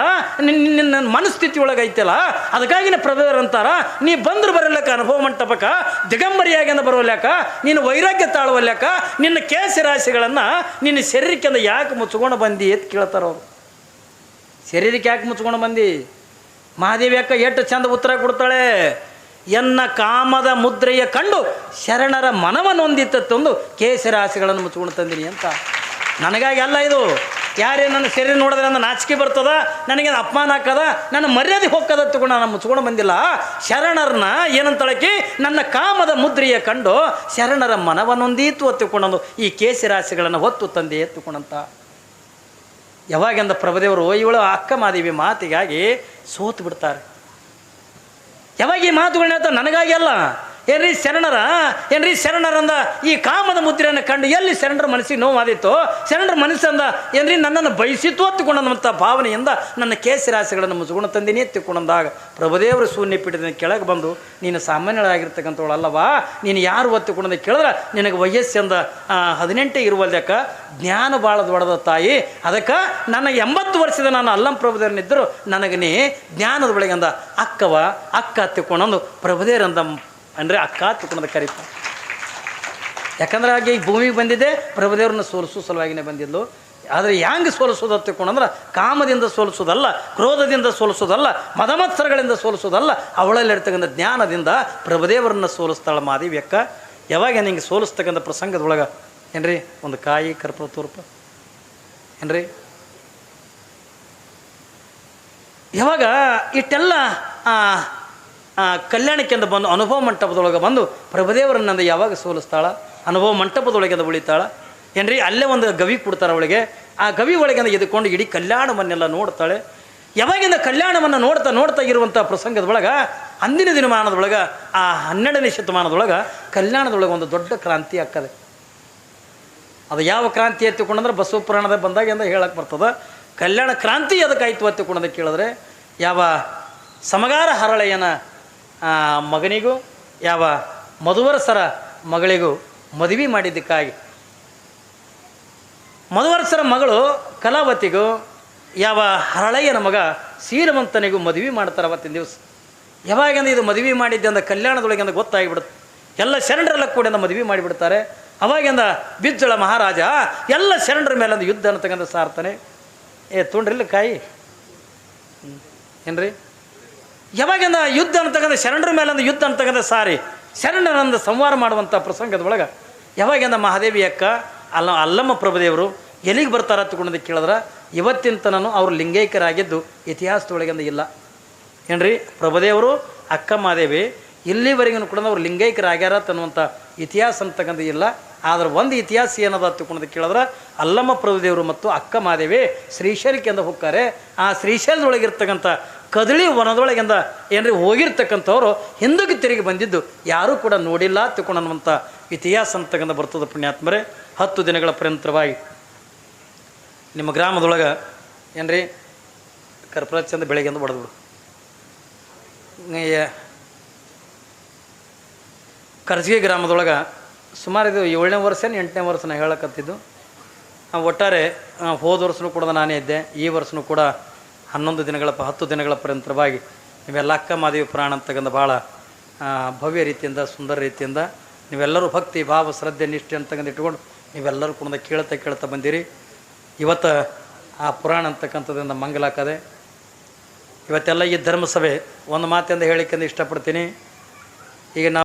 ನಿನ್ನ ನಿನ್ನ ಮನಸ್ಥಿತಿ ಒಳಗೆ ಐತಲ್ಲ ಅದಕ್ಕಾಗಿನ ಪ್ರಭೇದರ್ ಅಂತಾರ. ನೀ ಬಂದ್ರೆ ಬರಲಕ್ಕ ಅನುಭವ ಮಂಟಪಕ್ಕ ದಿಗಂಬರಿಯಾಗಿ ಅಂದ ಬರೋಲ್ಯಾಕ ನೀನು ವೈರಾಗ್ಯ ತಾಳುವಲ್ಯಾಕ, ನಿನ್ನ ಕೇಸ ರಾಶಿಗಳನ್ನು ನಿನ್ನ ಶರೀರಕ್ಕಿಂದ ಯಾಕೆ ಮುಚ್ಕೊಂಡು ಬಂದಿ ಅಂತ ಕೇಳ್ತಾರ ಅವರು. ಶರೀರಕ್ಕೆ ಯಾಕೆ ಮುಚ್ಕೊಂಡು ಬಂದಿ? ಮಹಾದೇವಿ ಅಕ್ಕ ಎಷ್ಟು ಚಂದ ಉತ್ತರ ಕೊಡ್ತಾಳೆ. ಎನ್ನ ಕಾಮದ ಮುದ್ರೆಯ ಕಂಡು ಶರಣರ ಮನವನ್ನೊಂದಿತ್ತ ತಂದು ಕೇಸರಾಶಿಗಳನ್ನು ಮುಚ್ಕೊಂಡು ತಂದಿನಿ ಅಂತ. ನನಗಾಗಿ ಅಲ್ಲ ಇದು. ಯಾರೇ ನನ್ನ ಶರೀರ ನೋಡಿದ್ರೆ ನನ್ನ ನಾಚಿಕೆ ಬರ್ತದ, ನನಗೆ ಅಪಮಾನ ಹಾಕದ ನನ್ನ ಮರ್ಯಾದೆ ಹೋಗ್ಕದ ತಗೊಂಡು ನಾನು ಮುಚ್ಕೊಂಡು ಬಂದಿಲ್ಲ. ಶರಣರನ್ನ ಏನಂತಳಕಿ ನನ್ನ ಕಾಮದ ಮುದ್ರೆಯ ಕಂಡು ಶರಣರ ಮನವನ್ನೊಂದೀತು ಎತ್ತುಕೊಂಡಂದು ಈ ಕೇಸರಾಶಿಗಳನ್ನು ಹೊತ್ತು ತಂದೆ ಎತ್ತುಕೊಂಡಂತ ಯಾವಾಗೆಂದ ಪ್ರಭುದೇವರು ಇವಳು ಅಕ್ಕ ಮಾದೇವಿ ಮಾತಿಗಾಗಿ ಸೋತು ಬಿಡ್ತಾರೆ. ಯಾವಾಗ ಈ ಮಾತುಗಳನ್ನ ನನಗಾಗಿ ಅಲ್ಲ. ಏನ್ರಿ ಶರಣರ? ಏನ್ರಿ ಶರಣರಂದ ಈ ಕಾಮದ ಮುದ್ರೆಯನ್ನು ಕಂಡು ಎಲ್ಲಿ ಶರಣರ ಮನಸ್ಸಿಗೆ ನೋವಾದಿತ್ತು ಶರಣರ ಮನಸ್ಸಂದ ಏನ್ರಿ ನನ್ನನ್ನು ಬಯಸಿತು ಅತ್ತುಕೊಂಡಂಥ ಭಾವನೆಯಿಂದ ನನ್ನ ಕೇಸರಾಸೆಗಳನ್ನು ಮುಸುಗುಣ ತಂದಿನಿ ಎತ್ತಿಕೊಂಡಂದಾಗ ಪ್ರಭುದೇವರು ಶೂನ್ಯ ಪೀಠದಿಂದ ಕೆಳಗೆ ಬಂದು, ನೀನು ಸಾಮಾನ್ಯಳಾಗಿರ್ತಕ್ಕಂಥವಳು ಅಲ್ಲವಾ ನೀನು ಯಾರು ಒತ್ತುಕೊಂಡಂದ ಕೇಳಿದ್ರೆ? ನಿನಗೆ ವಯಸ್ಸಿಂದ ಹದಿನೆಂಟು ಇರುವಲ್ದಕ್ಕ ಜ್ಞಾನ ಭಾಳ ದೊಡ್ಡದ ತಾಯಿ. ಅದಕ್ಕೆ ನನ್ನ ಎಂಬತ್ತು ವರ್ಷದ ನಾನು ಅಲ್ಲಂ ಪ್ರಭುದೇವರನ್ನಿದ್ದರು ನನಗೆ ನೀ ಜ್ಞಾನದ ಬೆಳಗಿಂದ ಅಕ್ಕವ, ಅಕ್ಕ ಹತ್ತಿಕೊಂಡಂದು ಪ್ರಭುದೇವರಂದ ಅಂದರೆ ಅಕ್ಕ ಹತ್ತಿಕೊಂಡಂದು ಕರೀತ. ಯಾಕಂದ್ರೆ ಹಾಗೆ ಈ ಭೂಮಿಗೆ ಬಂದಿದೆ ಪ್ರಭುದೇವ್ರನ್ನ ಸೋಲಿಸೋ ಸಲುವಾಗಿನೇ ಬಂದಿದ್ಲು. ಆದರೆ ಹ್ಯಾಂಗೆ ಸೋಲಿಸೋದು ಅಂದ್ರೆ ಕಾಮದಿಂದ ಸೋಲಿಸೋದಲ್ಲ, ಕ್ರೋಧದಿಂದ ಸೋಲಿಸೋದಲ್ಲ, ಮದಮತ್ಸರಗಳಿಂದ ಸೋಲಿಸೋದಲ್ಲ ಅವಳಲ್ಲಿರ್ತಕ್ಕಂಥ ಜ್ಞಾನದಿಂದ ಪ್ರಭುದೇವರನ್ನ ಸೋಲಿಸ್ತಾಳ ಮಾದೇವಿ ಅಕ್ಕ. ಯಾವಾಗ ನಿಂಗೆ ಸೋಲಿಸ್ತಕ್ಕಂಥ ಪ್ರಸಂಗದೊಳಗೆ? ಏನ್ರಿ? ಒಂದು ಕಾಯಿ ಕರ್ಪೂರ ತೂರ್ಪ. ಏನ್ರಿ? ಯಾವಾಗ ಇಷ್ಟೆಲ್ಲ ಆ, ಕಲ್ಯಾಣಕ್ಕೆಂದು ಬಂದು ಅನುಭವ ಮಂಟಪದೊಳಗೆ ಬಂದು ಪ್ರಭುದೇವರನ್ನಂದು ಯಾವಾಗ ಸೋಲಿಸ್ತಾಳ? ಅನುಭವ ಮಂಟಪದೊಳಗೆ ಉಳಿತಾಳ ಏನ್ರಿ ಅಲ್ಲೇ ಒಂದು ಗವಿ ಕೊಡ್ತಾರೆ ಅವಳಿಗೆ. ಆ ಗವಿ ಒಳಗಿಂದ ಎದ್ಕೊಂಡು ಇಡೀ ಕಲ್ಯಾಣವನ್ನೆಲ್ಲ ನೋಡ್ತಾಳೆ. ಯಾವಾಗಿಂದ ಕಲ್ಯಾಣವನ್ನು ನೋಡ್ತಾ ನೋಡ್ತಾ ಇರುವಂಥ ಪ್ರಸಂಗದೊಳಗೆ ಅಂದಿನ ದಿನಮಾನದೊಳಗೆ ಆ ಹನ್ನೆರಡನೇ ಶತಮಾನದೊಳಗೆ ಕಲ್ಯಾಣದೊಳಗೆ ಒಂದು ದೊಡ್ಡ ಕ್ರಾಂತಿ ಆಗ್ತದೆ. ಅದು ಯಾವ ಕ್ರಾಂತಿ ಎತ್ತಿಕೊಂಡಂದ್ರೆ ಬಸವ ಪುರಾಣದ ಬಂದಾಗ ಎಂದು ಹೇಳಕ್ಕೆ ಬರ್ತದೆ? ಕಲ್ಯಾಣ ಕ್ರಾಂತಿ ಅದಕ್ಕಾಯ್ತು ಎತ್ತಿಕೊಂಡದ ಕೇಳಿದ್ರೆ ಯಾವ ಸಮಗಾರ ಹರಳೆಯನ ಮಗನಿಗೂ, ಯಾವ ಮಧುವರಸರ ಮಗಳಿಗೂ ಮದುವೆ ಮಾಡಿದ್ದಕ್ಕಾಗಿ. ಮಧುವರಸರ ಮಗಳು ಕಲಾವತಿಗೂ, ಯಾವ ಹರಳೆಯನ ಮಗ ಸೀರಮಂತನಿಗೂ ಮದುವೆ ಮಾಡ್ತಾರೆ ಅವತ್ತಿನ ದಿವಸ. ಯಾವಾಗಂದ್ರೆ ಇದು ಮದುವೆ ಮಾಡಿದ್ದೆ ಅಂದ ಕಲ್ಯಾಣದೊಳಗೆ ಅಂದ ಗೊತ್ತಾಗಿಬಿಡುತ್ತೆ. ಎಲ್ಲ ಶರಣರೆಲ್ಲ ಕೂಡ ಮದುವೆ ಮಾಡಿಬಿಡ್ತಾರೆ. ಅವಾಗಿಂದ ಬಿಜ್ಜಳ ಮಹಾರಾಜ ಎಲ್ಲ ಶರಣರ ಮೇಲೆ ಒಂದು ಯುದ್ಧ ಅಂತಕ್ಕಂಥ ಸಾರ್ತಾನೆ ಏ ತುಂಡ್ರಿಲ್ಲ ಕಾಯಿ. ಏನ್ರಿ? ಯಾವಾಗಿಂದ ಯುದ್ಧ ಅಂತಕ್ಕಂಥ ಶರಣರ ಮೇಲೆ ಒಂದು ಯುದ್ಧ ಅಂತಕ್ಕಂಥ ಸಾರಿ ಶರಣರಂದು ಸಂವಾರ ಮಾಡುವಂಥ ಪ್ರಸಂಗದ ಒಳಗೆ ಯಾವಾಗಿಂದ ಮಹಾದೇವಿ ಅಕ್ಕ, ಅಲ್ಲ, ಅಲ್ಲಮ್ಮ ಪ್ರಭುದೇವರು ಎಲ್ಲಿಗೆ ಬರ್ತಾರ ತಗೊಂಡು ಕೇಳಿದ್ರೆ ಇವತ್ತಿನ ತನನು ಅವರು ಲಿಂಗೈಕ್ಯರಾಗಿದ್ದು ಇತಿಹಾಸದೊಳಗಿಂದ ಇಲ್ಲ. ಏನ್ರಿ? ಪ್ರಭುದೇವರು, ಅಕ್ಕ ಮಹಾದೇವಿ ಇಲ್ಲಿವರೆಗೂ ಕೂಡ ಅವ್ರು ಲಿಂಗೈಕ್ಯರಾಗ್ಯಾರ ಅನ್ನುವಂಥ ಇತಿಹಾಸ ಅಂತಕ್ಕಂಥ ಇಲ್ಲ. ಆದ್ರೆ ಒಂದು ಇತಿಹಾಸ ಏನದ ತಿಳ್ಕೊಂಡು ಕೇಳಿದ್ರೆ, ಅಲ್ಲಮ್ಮ ಪ್ರಭುದೇವರು ಮತ್ತು ಅಕ್ಕ ಮಹಾದೇವಿ ಶ್ರೀಶೈಲಕ್ಕೆ ಎಂದು ಹೋಗ್ತಾರೆ. ಆ ಶ್ರೀಶೈಲದೊಳಗಿರ್ತಕ್ಕಂಥ ಕದಳಿ ವನದೊಳಗಿಂದ ಏನ್ರಿ ಹೋಗಿರ್ತಕ್ಕಂಥವ್ರು ಹಿಂದಕ್ಕೆ ತಿರುಗಿ ಬಂದಿದ್ದು ಯಾರೂ ಕೂಡ ನೋಡಿಲ್ಲ ತಿಳ್ಕೊಂಡನ್ನುವಂಥ ಇತಿಹಾಸ ಅಂತಕ್ಕಂಥ ಬರ್ತದೆ ಪುಣ್ಯಾತ್ಮರೇ. ಹತ್ತು ದಿನಗಳ ಪರ್ಯಂತರವಾಗಿ ನಿಮ್ಮ ಗ್ರಾಮದೊಳಗೆ ಏನ್ರಿ ಕರ್ಪೂರ ಚಂದ ಬೆಳಗ್ಗೆಂದು ಬಡದ್ಬಿಡು ಕರ್ಜಿಗೆ ಗ್ರಾಮದೊಳಗೆ ಸುಮಾರು ಇದು ಏಳನೇ ವರ್ಷನ ಎಂಟನೇ ವರ್ಷ ನಾ ಹೇಳಕತ್ತಿದ್ದು. ಒಟ್ಟಾರೆ ಹೋದ ವರ್ಷನೂ ಕೂಡ ನಾನೇ ಇದ್ದೆ, ಈ ವರ್ಷನೂ ಕೂಡ ಹನ್ನೊಂದು ದಿನಗಳ ಹತ್ತು ದಿನಗಳ ಪರ್ಯಂತರವಾಗಿ ನೀವೆಲ್ಲ ಅಕ್ಕ, ಮಾದೇವಿ ಪುರಾಣ ಅಂತಕ್ಕಂಥ ಭಾಳ ಭವ್ಯ ರೀತಿಯಿಂದ, ಸುಂದರ ರೀತಿಯಿಂದ ನೀವೆಲ್ಲರೂ ಭಕ್ತಿ, ಭಾವ, ಶ್ರದ್ಧೆ, ನಿಷ್ಠೆ ಅಂತಕ್ಕಂಥ ಇಟ್ಕೊಂಡು ನೀವೆಲ್ಲರೂ ಕೂಡ ಕೇಳ್ತಾ ಕೇಳ್ತಾ ಬಂದಿರಿ. ಇವತ್ತು ಆ ಪುರಾಣ ಅಂತಕ್ಕಂಥದ್ರಿಂದ ಮಂಗಲಾಕದೆ ಇವತ್ತೆಲ್ಲ ಈ ಧರ್ಮಸಭೆ, ಒಂದು ಮಾತಿಂದ ಹೇಳಿಕೆಂದು ಇಷ್ಟಪಡ್ತೀನಿ. ಈಗ ನಾವು